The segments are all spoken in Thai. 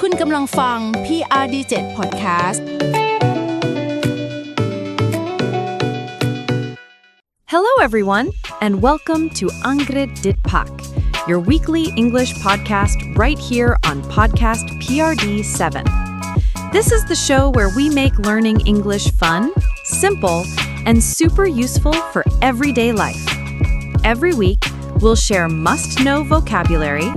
คุณกำลังฟัง PRD7 Podcast Hello, everyone, and welcome to Angrid Dit Pak, your weekly English podcast right here on Podcast PRD 7. This is the show where we make learning English fun, simple, and super useful for everyday life. Every week, we'll share must know vocabulary,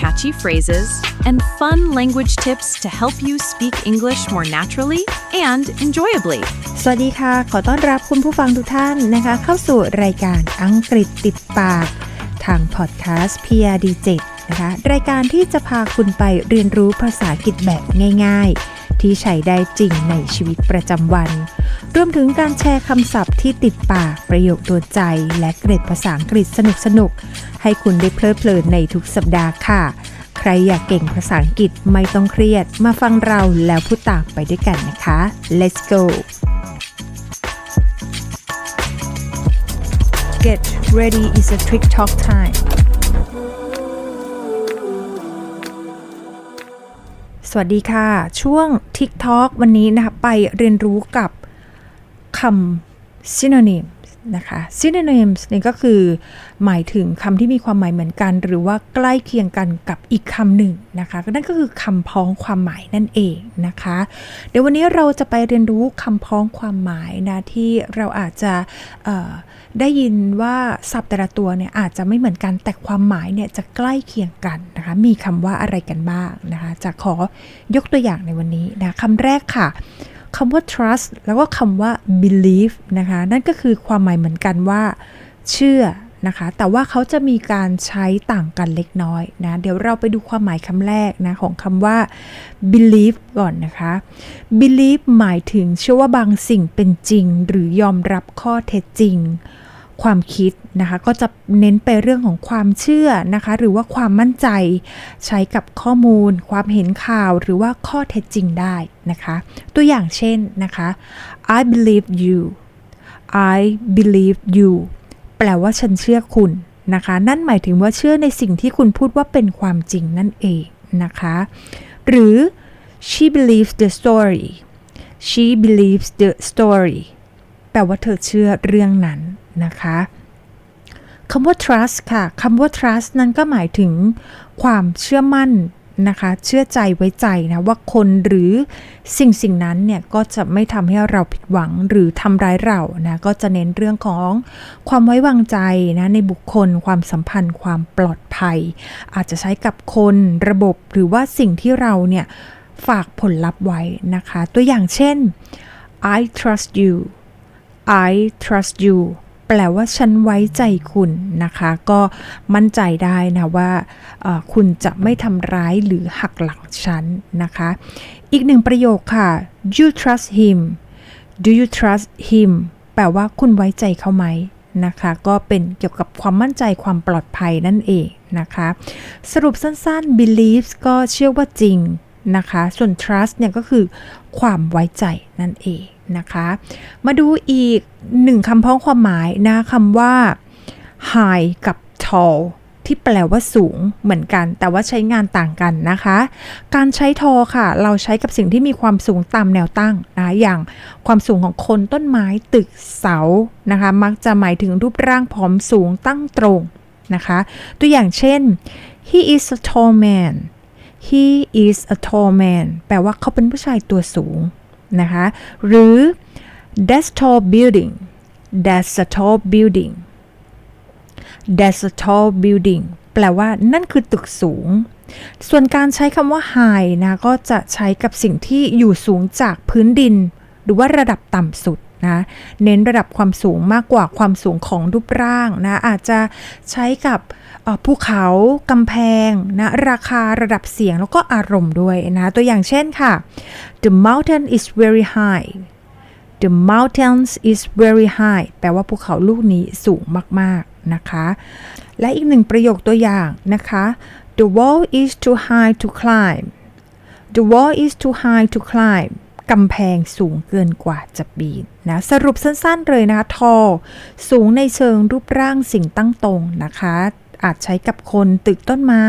catchy phrases, and fun language tips to help you speak English more naturally and enjoyably. สวัสดีค่ะ ขอต้อนรับคุณผู้ฟังทุกท่านนะคะ เข้าสู่รายการอังกฤษติดปาก ทางพอดแคสต์ PRD7 นะคะ รายการที่จะพาคุณไปเรียนรู้ภาษาอังกฤษแบบง่าย ๆ ที่ใช้ได้จริงในชีวิตประจำวัน รวมถึงการแชร์คำศัพท์ที่ติดปากประโยคตัวใจ และเกร็ดภาษาอังกฤษสนุกๆให้คุณได้เพลิดเพลินในทุกสัปดาห์ค่ะ ใครอยากเก่งภาษาอังกฤษไม่ต้องเครียด มาฟังเราแล้วพูดตามไปด้วยกันนะคะ let's go Get ready is a trick talk time สวัสดีค่ะ ช่วง TikTok วันนี้นะคะไปเรียนรู้กับ คำ synonyms นะคะ synonyms นี่ก็คือหมายถึงคำที่มีความหมายเหมือนกัน หรือว่าใกล้เคียงกันกับอีกคำหนึ่งนะคะนั่นก็คือคำพ้องความหมายนั่นเองนะคะ เดี๋ยววันนี้เราจะไปเรียนรู้คำพ้องความหมายนะที่เราอาจจะได้ยินว่าศัพท์แต่ละตัวเนี่ยอาจจะไม่เหมือนกันแต่ความหมายเนี่ยจะใกล้เคียงกันนะคะมีคำว่าอะไรกันบ้างนะคะจะขอยกตัวอย่างในวันนี้นะคำแรกค่ะ คำว่า trust แล้วก็คำว่า believe นะคะ นั่นก็คือความหมายเหมือนกันว่า เชื่อนะคะ แต่ว่าเขาจะมีการใช้ต่างกันเล็กน้อยนะ เดี๋ยวเราไปดูความหมายคำแรกนะ ของคำว่า believe ก่อนนะคะ believe หมายถึงเชื่อว่าบางสิ่งเป็นจริง หรือยอมรับข้อเท็จจริง ความคิดนะคะ ก็จะเน้นไปเรื่องของความเชื่อนะคะ หรือว่าความมั่นใจใช้กับข้อมูล ความเห็นข่าวหรือว่าข้อเท็จจริงได้นะคะ ตัวอย่างเช่นนะคะ I believe you I believe you แปลว่าฉันเชื่อคุณนะคะ นั่นหมายถึงว่าเชื่อในสิ่งที่คุณพูดว่าเป็นความจริงนั่นเองนะคะ หรือ she believes the story she believes the story แปลว่าเธอเชื่อเรื่องนั้น นะคะคำว่า trust ค่ะคำว่า trust นั้นก็หมายถึงความเชื่อมั่นนะคะ เชื่อใจไว้ใจนะว่าคนหรือสิ่งสิ่งนั้นเนี่ยก็จะไม่ทำให้เราผิดหวังหรือทำร้ายเรานะ ก็จะเน้นเรื่องของความไว้วางใจนะในบุคคลความสัมพันธ์ ความปลอดภัย อาจจะใช้กับคนระบบหรือว่าสิ่งที่เราเนี่ยฝากผลลัพธ์ไว้นะคะ ตัวอย่างเช่น I trust you I trust you แปลว่าฉันไว้ใจคุณนะคะ ก็มั่นใจได้นะว่าคุณจะไม่ทำร้ายหรือหักหลังฉันนะคะ อีกหนึ่งประโยคค่ะ you trust him do you trust him แปลว่าคุณไว้ใจเขาไหมนะคะ ก็เป็นเกี่ยวกับความมั่นใจความปลอดภัยนั่นเองนะคะ สรุปสั้นๆ beliefs ก็เชื่อว่าจริง นะคะ ส่วน trust เนี่ยก็คือความไว้ใจนั่นเองนะคะ มาดูอีกหนึ่งคำพ้องความหมายนะคำว่า high กับ tall ที่แปลว่าสูงเหมือนกัน แต่ว่าใช้งานต่างกันนะคะ การใช้ทอค่ะ เราใช้กับสิ่งที่มีความสูงตามแนวตั้งนะอย่างความสูงของคนต้นไม้ตึกเสานะคะ มักจะหมายถึงรูปร่างผอมสูงตั้งตรงนะคะ ตัวอย่างเช่น he is a tall man he is a tall man แปลว่าเขาเป็นผู้ชายตัวสูงนะคะ หรือ that's tall building that's a tall building that's a tall building แปลว่านั่นคือตึกสูง ส่วนการใช้คำว่า high นะ ก็จะใช้กับสิ่งที่อยู่สูงจากพื้นดิน หรือว่าระดับต่ำสุด นะเน้นระดับความสูงมากกว่าความสูงของรูปร่างนะอาจจะใช้กับภูเขากำแพงนะราคาระดับเสียงแล้วก็อารมณ์ด้วยนะตัวอย่างเช่นค่ะ the mountain is very high the mountains is very high แปลว่าภูเขาลูกนี้สูงมากๆนะคะ และอีกหนึ่งประโยคตัวอย่างนะคะ the wall is too high to climb the wall is too high to climb กำแพงสูงเกินกว่าจะปีนนะสรุปสั้นๆเลยนะคะ tall สูงในเชิงรูปร่างสิ่งตั้งตรงนะคะอาจใช้กับคนตึกต้นไม้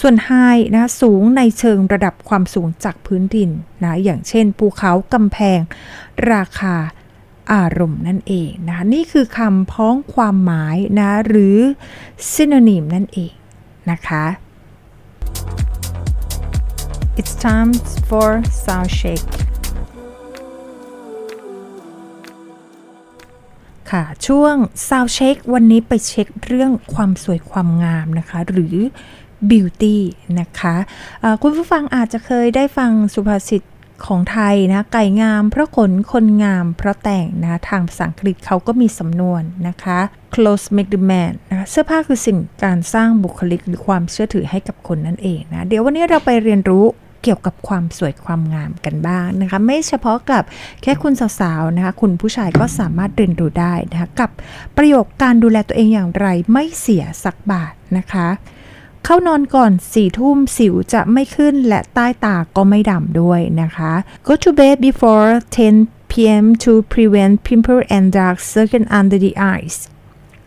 ส่วน high นะสูงในเชิงระดับความสูงจากพื้นดินนะอย่างเช่นภูเขากำแพง ราคาอารมณ์นั่นเองนะคะนี่คือคำพ้องความหมายนะหรือ synonym นั่นเองนะคะ It's time for sound check ค่ะ ช่วง sound check วันนี้ไปเช็คเรื่องความสวยความงามนะคะ หรือ beauty นะคะะคุณผู้ฟังอาจจะเคยได้ฟังสุภาษิตของไทยนะ ไก่งามเพราะขนคนงามเพราะแต่งนะทางภาษาอังกฤษเขาก็มีสำนวนนะคะ clothes make the man นะเสื้อผ้าคือสิ่งการสร้างบุคลิกหรือความเชื่อถือให้กับคนนั่นเองนะ เดี๋ยววันนี้เราไปเรียนรู้ เกี่ยวกับความสวยความงามกันบ้างนะคะ ไม่เฉพาะกับแค่คุณสาวๆนะคะคุณผู้ชายก็สามารถเรียนรู้ได้นะคะกับประโยคการดูแลตัวเองอย่างไรไม่เสียสักบาทนะคะเข้านอนก่อนสี่ทุ่มสิวจะไม่ขึ้นและใต้ตาก็ไม่ดำด้วยนะคะ Go to bed before 10 p.m. to prevent pimple and dark circle under the eyes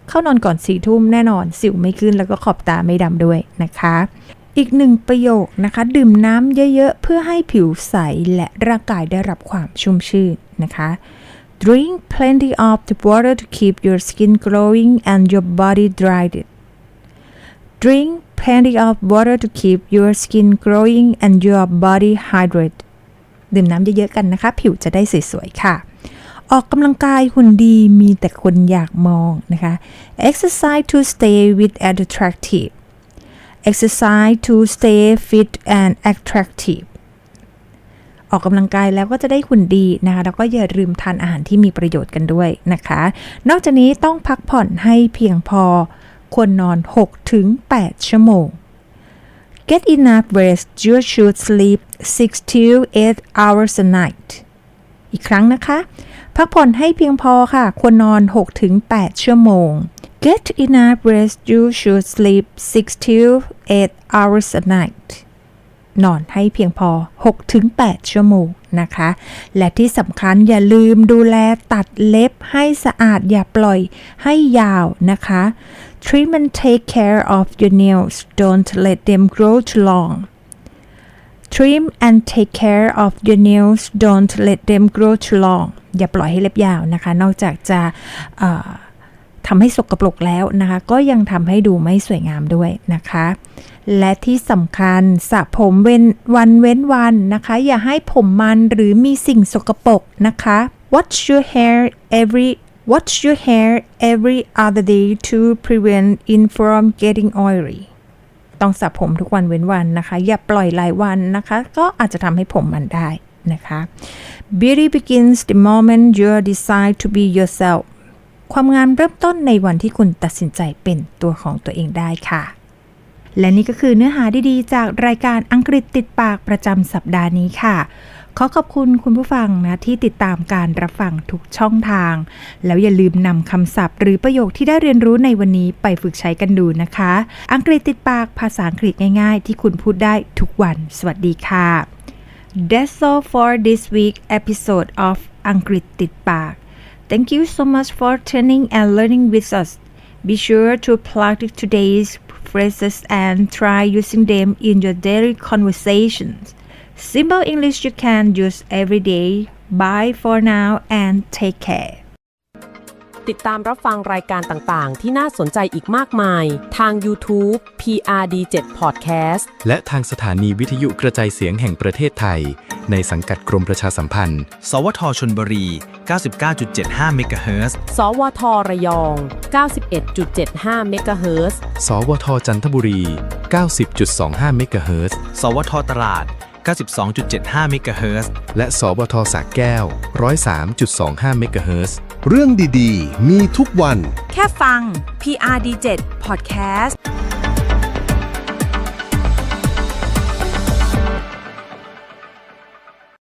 เข้านอนก่อนสี่ทุ่มแน่นอน สิวไม่ขึ้นแล้วก็ขอบตาไม่ดำด้วยนะคะ อีกหนึ่งประโยคนะคะ ดื่มน้ำเยอะๆ เพื่อให้ผิวใสและร่างกายได้รับความชุ่มชื่นนะคะ Drink plenty of the water to keep your skin glowing and your body hydrated Drink plenty of water to keep your skin glowing and your body hydrated ดื่มน้ำเยอะๆกันนะคะ ผิวจะได้สวยๆค่ะ ออกกำลังกายหุ่นดีมีแต่คนอยากมองนะคะ Exercise to stay with attractive Exercise to stay fit and attractive ออกกำลังกายแล้วก็จะได้หุ่นดีนะคะ แล้วก็อย่าลืมทานอาหารที่มีประโยชน์กันด้วยนะคะ นอกจากนี้ต้องพักผ่อนให้เพียงพอ ควรนอน 6-8 ชั่วโมง Get enough rest you should sleep 6 to 8 hours a night อีกครั้งนะคะ พักผ่อนให้เพียงพอค่ะ ควรนอน 6-8 ชั่วโมง Get enough rest you should sleep 6 to 8 hours a night นอนให้เพียงพอ 6-8 ชั่วโมงนะคะ และที่สำคัญอย่าลืมดูแลตัดเล็บให้สะอาดอย่าปล่อยให้ยาวนะคะ Trim and take care of your nails don't let them grow too long Trim and take care of your nails don't let them grow too long อย่าปล่อยให้เล็บยาวนะคะ นอกจากจะ ทำให้สกปรกแล้วนะคะ ก็ยังทำให้ดูไม่สวยงามด้วยนะคะ และที่สำคัญสระผมเว้นวันเว้นวันนะคะ อย่าให้ผมมันหรือมีสิ่งสกปรกนะคะ Wash your hair every Wash your hair every other day to prevent it from getting oily ต้องสระผมทุกวันเว้นวันนะคะ อย่าปล่อยหลายวันนะคะ ก็อาจจะทำให้ผมมันได้นะคะ Beauty begins the moment you decide to be yourself ความงามเริ่มต้นในวันที่คุณตัดสินใจเป็นตัวของตัวเองได้ค่ะ และนี่ก็คือเนื้อหาดีๆ จากรายการอังกฤษติดปากประจำสัปดาห์นี้ค่ะ ขอขอบคุณคุณผู้ฟังนะที่ติดตามการรับฟังทุกช่องทาง แล้วอย่าลืมนำคำศัพท์ หรือประโยคที่ได้เรียนรู้ในวันนี้ไปฝึกใช้กันดูนะคะ อังกฤษติดปากภาษาอังกฤษง่ายๆ ที่คุณพูดได้ทุกวัน สวัสดีค่ะ That's all for this week episode of อังกฤษติดปาก Thank you so much for tuning and learning with us. Be sure to practice today's phrases and try using them in your daily conversations. Simple English you can use every day. Bye for now and take care. ติดตามรับฟังรายการต่างๆ ที่น่าสนใจอีกมากมาย ทาง YouTube PRD7 Podcast และทางสถานีวิทยุกระจายเสียงแห่งประเทศไทย ในสังกัดกรมประชาสัมพันธ์ สวทชนบุรี 99.75 เมกะเฮิรตซ์ สวทระยอง 91.75 MHz สวทจันทบุรี 90.25 เมกะเฮิรตซ์ สวทตราด 92.75 เมกะเฮิรตซ์ และสวทสระแก้ว 103.25 เมกะเฮิรตซ์ เรื่องดี ๆ มีทุกวัน แค่ฟัง PRD7 Podcast